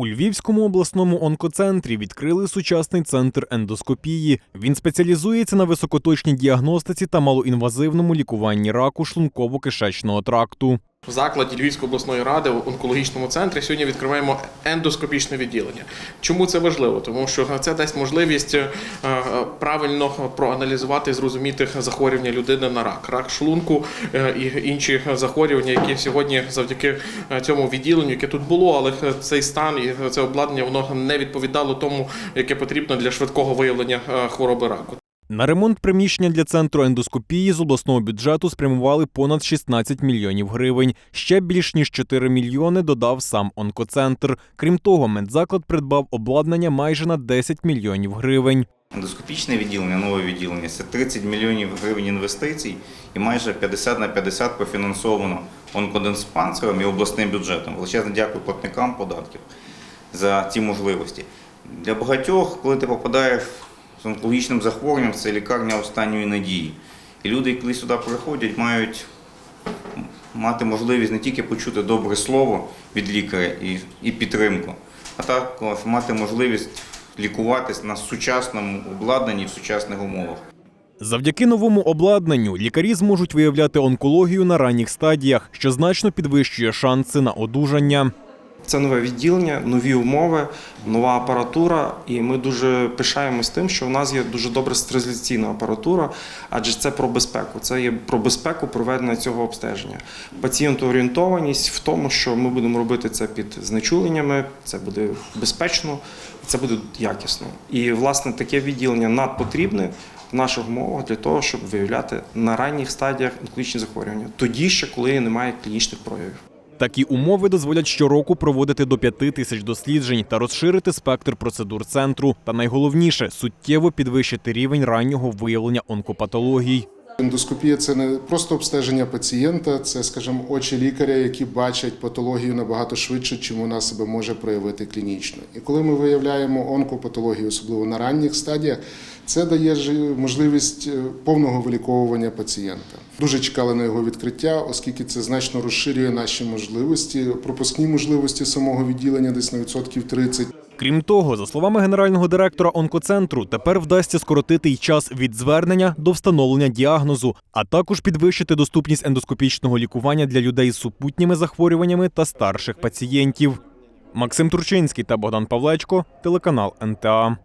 У Львівському обласному онкоцентрі відкрили сучасний центр ендоскопії. Він спеціалізується на високоточній діагностиці та малоінвазивному лікуванні раку шлунково-кишечного тракту. В закладі Львівської обласної ради в онкологічному центрі сьогодні відкриваємо ендоскопічне відділення. Чому це важливо? Тому що це дасть можливість е, правильно проаналізувати і зрозуміти захворювання людини на рак, рак шлунку е, і інші захворювання, які сьогодні завдяки е, цьому відділенню, яке тут було, але цей стан і це обладнання воно не відповідало тому, яке потрібно для швидкого виявлення хвороби раку. На ремонт приміщення для центру ендоскопії з обласного бюджету спрямували понад 16 мільйонів гривень. Ще більш ніж 4 мільйони додав сам онкоцентр. Крім того, медзаклад придбав обладнання майже на 10 мільйонів гривень. Ендоскопічне відділення, нове відділення це 30 мільйонів гривень інвестицій і майже 50 на 50 профінансовано онкодиспансером і обласним бюджетом. Величезне дякую платникам податків за ці можливості. Для багатьох, коли ти попадаєш з онкологічним захворюванням, це лікарня останньої надії. І люди, коли сюди приходять, мають мати можливість не тільки почути добре слово від лікаря і, і підтримку, а також мати можливість лікуватись на сучасному обладнанні в сучасних умовах. Завдяки новому обладнанню лікарі зможуть виявляти онкологію на ранніх стадіях, що значно підвищує шанси на одужання. Це нове відділення, нові умови, нова апаратура, і ми дуже пишаємось тим, що в нас є дуже добра стерилізаційна апаратура, адже це про безпеку. Це є про безпеку проведення цього обстеження. Пацієнтоорієнтованість в тому, що ми будемо робити це під знечуленнями, це буде безпечно, це буде якісно. І власне таке відділення надпотрібне в наших умовах для того, щоб виявляти на ранніх стадіях онкологічні захворювання, тоді ще коли немає клінічних проявів. Такі умови дозволять щороку проводити до п'яти тисяч досліджень та розширити спектр процедур центру. Та найголовніше суттєво підвищити рівень раннього виявлення онкопатологій. Ендоскопія це не просто обстеження пацієнта, це, скажімо, очі лікаря, які бачать патологію набагато швидше, чим вона себе може проявити клінічно. І коли ми виявляємо онкопатологію, особливо на ранніх стадіях, це дає можливість е, повного виліковування пацієнта. Дуже чекали на його відкриття, оскільки це значно розширює наші можливості, пропускні можливості самого відділення десь на відсотків 30. Крім того, за словами генерального директора онкоцентру, тепер вдасться скоротити й час від звернення до встановлення діагнозу, а також підвищити доступність ендоскопічного лікування для людей з супутніми захворюваннями та старших пацієнтів. Максим Турчинський та Богдан Павлечко, телеканал НТА.